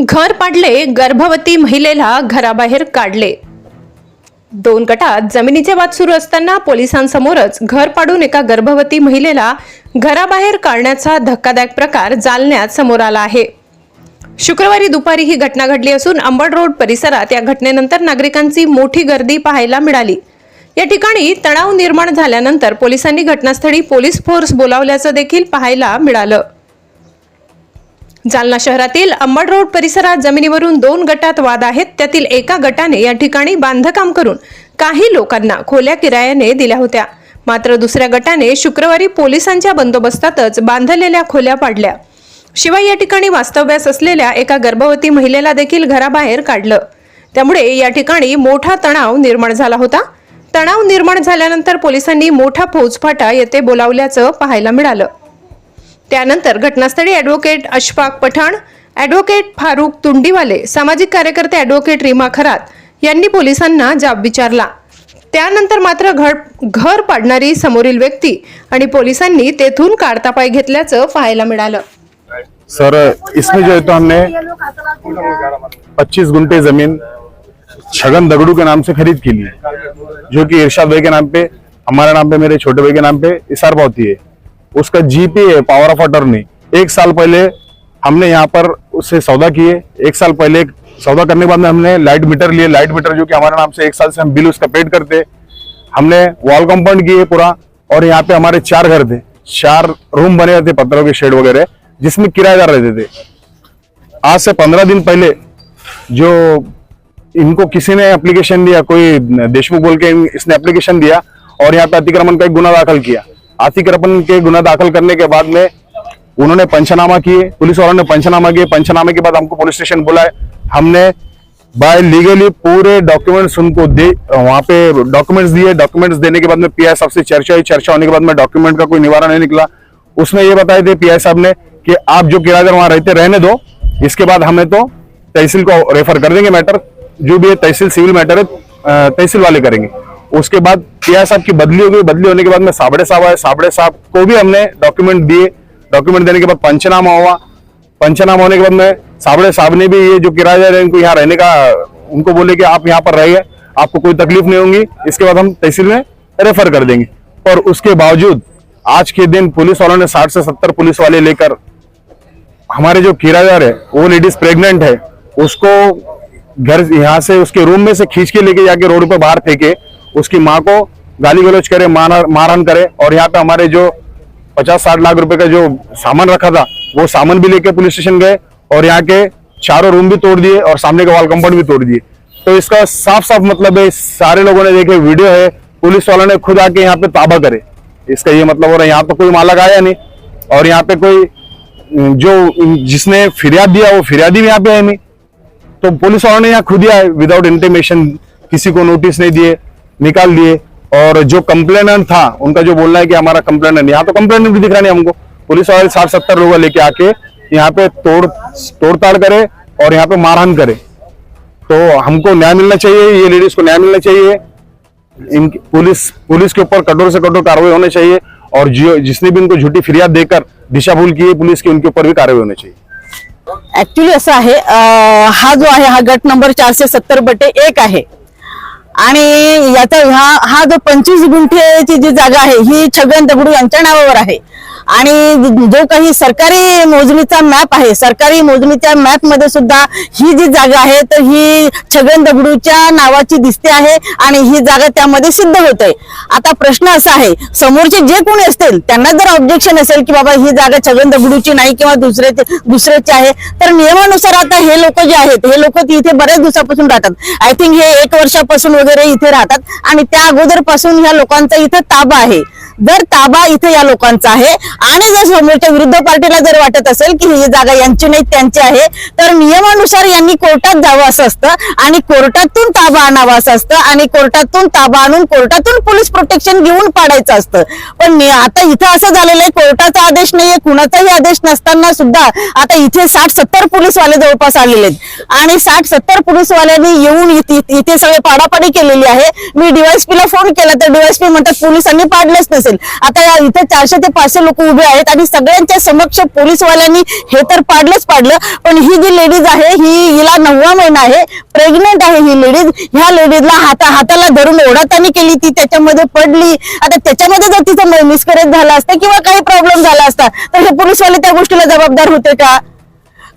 घर पाडले गर्भवती महिलेला घराबाहेर काढले. दोन गटात जमिनीचे वाद सुरू असताना पोलिसांसमोरच घर पाडून एका गर्भवती महिलेला घराबाहेर काढण्याचा धक्कादायक प्रकार जालन्यात समोर आला आहे. शुक्रवारी दुपारी ही घटना घडली असून अंबड रोड परिसरात या घटनेनंतर नागरिकांची मोठी गर्दी पाहायला मिळाली. या ठिकाणी तणाव निर्माण झाल्यानंतर पोलिसांनी घटनास्थळी पोलीस फोर्स बोलावल्याचं देखील पाहायला मिळालं. जालना शहरातील अंबड रोड परिसरात जमिनीवरून दोन गटात वाद आहेत. त्यातील एका गटाने या ठिकाणी बांधकाम करून काही लोकांना खोल्या किरायाने दिल्या होत्या. मात्र दुसऱ्या गटाने शुक्रवारी पोलिसांच्या बंदोबस्तातच बांधलेल्या खोल्या पाडल्या. शिवाय या ठिकाणी वास्तव्यास असलेल्या एका गर्भवती महिलेला देखील घराबाहेर काढलं. त्यामुळे या ठिकाणी मोठा तणाव निर्माण झाला होता. तणाव निर्माण झाल्यानंतर पोलिसांनी मोठा फौजफाटा येथे बोलावल्याचं पाहायला मिळालं. त्यानंतर घटनास्थळी ॲडव्होकेट अशफाक पठाण ॲडव्होकेट फारुख तुंडीवाले सामाजिक कार्यकर्ते ॲडव्होकेट रीमा खरात यांनी पोलिसांना जाब विचारला. त्यानंतर मात्र घर घर पाडणारी समोरील व्यक्ती आणि पोलिसांनी तेथून काढता पाय घेतल्याचं पाहायला मिळालं. सर इसमें जो है तो हमने 25 गुंटे जमीन छगन दगड़ू के नाम से खरीद की ली जो कि इरशाद भाई के नाम पे हमारे नाम पे मेरे छोटे भाई के नाम पे इसार पावती है। उसका जीपी है पावर ऑफ़ अटर्नी एक साल पहले हमने यहाँ पर उससे सौदा किए। एक साल पहले सौदा करने के बाद में हमने लाइट मीटर लिए। लाइट मीटर जो कि हमारे नाम से एक साल से हम बिल उसका पेड करते। हमने वॉल कंपाउंड किए पूरा और यहाँ पे हमारे चार घर थे। चार रूम बने थे पत्थरों के शेड वगैरह, जिसमें किराएदार रहते थे। आज से पंद्रह दिन पहले जो इनको किसी ने एप्लीकेशन दिया, कोई देशमुख बोल के इसने एप्लीकेशन दिया और यहाँ पे अतिक्रमण का एक गुना दाखिल किया। अतिक्रमण के गुना दाखिल करने के बाद में उन्होंने पंचनामा किए, पुलिस वालों ने पंचनामा किए। पंचनामे के बाद हमको पुलिस स्टेशन बुलाए हमने बाय लीगली पूरे डॉक्यूमेंट्स उनको दे, वहाँ पे डॉक्यूमेंट्स दिए। डॉक्यूमेंट्स देने के बाद में पीआई साहब से चर्चा हुई। चर्चा होने के बाद में डॉक्यूमेंट का कोई निवारण नहीं निकला। उसमें ये बताए थे पीआई साहब ने कि आप जो किराएदार वहाँ रहते, रहने दो। इसके बाद हमें तो तहसील को रेफर कर देंगे मैटर जो भी है, तहसील सिविल मैटर है तहसील वाले करेंगे। उसके बाद पीआई साहब की बदली हो गई। बदली होने के बाद में साबड़े साहब आए। साबड़े साहब को भी हमने डॉक्यूमेंट दिए। डॉक्यूमेंट देने के बाद पंचनामा हुआ। पंचनामा होने के बाद में साबड़े साहब ने भी ये जो किराएदार है इनको यहाँ रहने का, उनको बोले कि आप यहाँ पर रहिए। आपको कोई तकलीफ़ नहीं होगी। इसके बाद हम तहसील में रेफर कर देंगे। और उसके बावजूद आज के दिन पुलिस वालों ने साठ से सत्तर पुलिस वाले लेकर हमारे जो किराएदार है, वो लेडीज़ प्रेग्नेंट है, उसको घर यहाँ से उसके रूम में से खींच के लेके जाके रोड पर बाहर फेंके। उसकी माँ को गाली गलौज करे मार मारहान करे। और यहाँ पे हमारे जो पचास साठ लाख रुपए का जो सामान रखा था, वो सामान भी लेके पुलिस स्टेशन गए और यहाँ के चारों रूम भी तोड़ दिए और सामने के वॉल कंपाउंड भी तोड़ दिए। तो इसका साफ़ साफ़ मतलब है, सारे लोगों ने देखे, वीडियो है, पुलिस वालों ने खुद आके यहाँ पे ताबा करे। इसका ये मतलब हो रहा है, यहाँ पे कोई मालक आया नहीं। और यहाँ पे कोई, जो जिसने फिरियाद दिया, वो फिरियादी भी यहाँ पे है नहीं। तो पुलिस वालों ने यहाँ खुद ही आए विदाउट इंटीमेशन किसी को नोटिस नहीं दिए। निकाल दिए। और जो कंप्लेनेंट था उनका जो बोलना है कि हमारा कंप्लेनेंट यहाँ तो कंप्लेनेंट भी दिख रहा नहीं हमको। पुलिस वाले साठ सत्तर लोग लेके आके यहाँ पे तोड़ तोड़ताड़ करे और यहाँ पे मारहान करे। तो हमको न्याय मिलना चाहिए ये लेडीज़ को न्याय मिलना चाहिए। इन पुलिस पुलिस के ऊपर कठोर से कठोर कार्रवाई होनी चाहिए और जो जिसने भी इनको झूठी फिरियाद देकर दिशा भूल की है पुलिस की उनके ऊपर भी कार्रवाई होनी चाहिए। ऍक्च्युली असं आहे अं, हा जो आहे हा गट नंबर चारशे सत्तर बटे एक आहे. आणि याचा हा हा जो पंचवीस गुंठेची जी जागा आहे ही छगन दगडू यांच्या नावावर आहे. आणि जो काही सरकारी मोजणीचा मॅप आहे सरकारी मोजणीच्या मॅपमध्ये सुद्धा ही जी जागा आहे तर ही छगन दगडूच्या नावाची दिसते आहे आणि ही जागा त्यामध्ये सिद्ध होत आहे आता प्रश्न असा आहे समोरचे जे कोणी असतील त्यांना जर ऑब्जेक्शन असेल की बाबा ही जागा छगन दगडूची नाही किंवा दुसरे दुसऱ्याची आहे तर नियमानुसार आता हे लोक जे आहेत हे लोक इथे बऱ्याच दिवसापासून राहतात. आय थिंक हे एक वर्षापासून वगैरे इथे राहतात आणि त्या अगोदरपासून ह्या लोकांचा इथे ताबा आहे. जर ताबा इथे या लोकांचा आहे आणि जर समोरच्या विरुद्ध पार्टीला जर वाटत असेल की ही जागा यांची नाही त्यांची आहे तर नियमानुसार यांनी कोर्टात जावं असं असतं आणि कोर्टातून ताबा आणावा असं असतं आणि कोर्टातून ताबा आणून कोर्टातून पोलीस प्रोटेक्शन घेऊन पाडायचं असतं. पण आता इथं असं झालेलं आहे कोर्टाचा आदेश नाहीये कुणाचाही आदेश नसताना सुद्धा आता इथे साठ सत्तर पोलीसवाले जवळपास आलेले आहेत. आणि साठ सत्तर पोलीसवाल्यांनी येऊन इथे सगळे पाडापाडी केलेली आहे. मी डीवायसपीला फोन केला तर डीवायसपी म्हणतात पोलिसांनी पाडलंच असेल. आता या इथे चारशे ते पाचशे लोक उभे आहेत आणि सगळ्यांच्या समक्ष पोलीसवाल्यांनी हे तर पाडलंच पाडलं पण ही जी लेडीज आहे ही हिला नववा महिना आहे प्रेग्नेंट आहे ही लेडीज ह्या लेडीजला हाता हाताला धरून ओढातानी केली ती त्याच्यामध्ये पडली. आता त्याच्यामध्ये जर तिचं मिसकरेज झाला असता किंवा काही प्रॉब्लेम झाला असता तर हे पोलीसवाले त्या गोष्टीला जबाबदार होते का?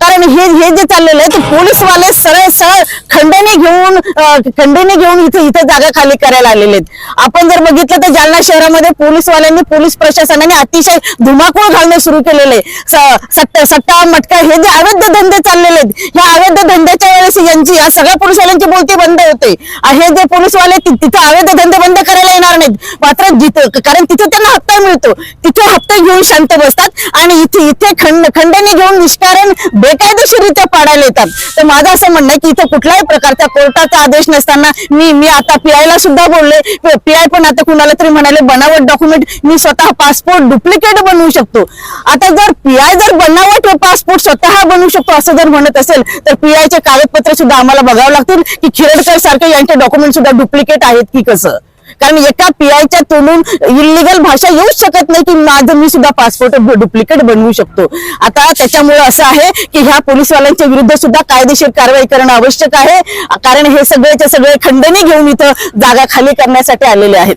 कारण हे हे जे चाललेलं आहे ते पोलीसवाले सरळ सरळ खंडणी घेऊन अं, खंडणी घेऊन इथे इथे जागा खाली करायला आलेले आहेत. आपण जर बघितलं तर जालना शहरामध्ये पोलीसवाल्यांनी पोलीस प्रशासनाने अतिशय धुमाकूळ घालणं सुरू केलेले सट्टा सट्टा मटका हे जे अवैध धंदे चाललेले आहेत ह्या अवैध धंद्याच्या वेळेस यांची या सगळ्या पोलीसवाल्यांची बोलती बंद होते. हे जे पोलीसवाले तिथे अवैध धंदे बंद करायला येणार नाहीत. मात्र जिथं कारण तिथे त्यांना हप्ता मिळतो. तिथे हप्ते घेऊन शांत बसतात आणि इथे इथे खंड खंडणी घेऊन निष्कारण बेकायदेशीरित्या पाडायला येतात. तर माझं असं म्हणणं आहे की इथं कुठल्याही प्रकारचा कोर्टाचा आदेश नसताना मी मी आता पीआयला सुद्धा बोलले. पीआय पण आता कुणाला तरी म्हणाले बनावट डॉक्युमेंट मी स्वतः पासपोर्ट डुप्लिकेट बनवू शकतो. आता जर पीआय जर बनावट पासपोर्ट स्वतः बनवू शकतो असं जर म्हणत असेल तर पीआयचे कागदपत्र सुद्धा आम्हाला बघावं लागतील की खिरडकर सारखे यांचे डॉक्युमेंट सुद्धा डुप्लिकेट आहेत की कसं? कारण एका पीआयच्या तोंडून इलिगल भाषा येऊच शकत नाही की माझं मी सुद्धा पासपोर्ट डुप्लिकेट बनवू शकतो. आता त्याच्यामुळे असं आहे की ह्या पोलीसवाल्यांच्या विरुद्ध सुद्धा कायदेशीर कारवाई करणं आवश्यक आहे. कारण हे सगळेचे सगळे खंडणी घेऊन इथं जागा खाली करण्यासाठी आलेले आहेत.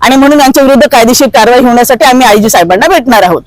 आणि म्हणून यांच्या विरुद्ध कायदेशीर कारवाई होण्यासाठी आम्ही आयजी साहेबांना भेटणार आहोत.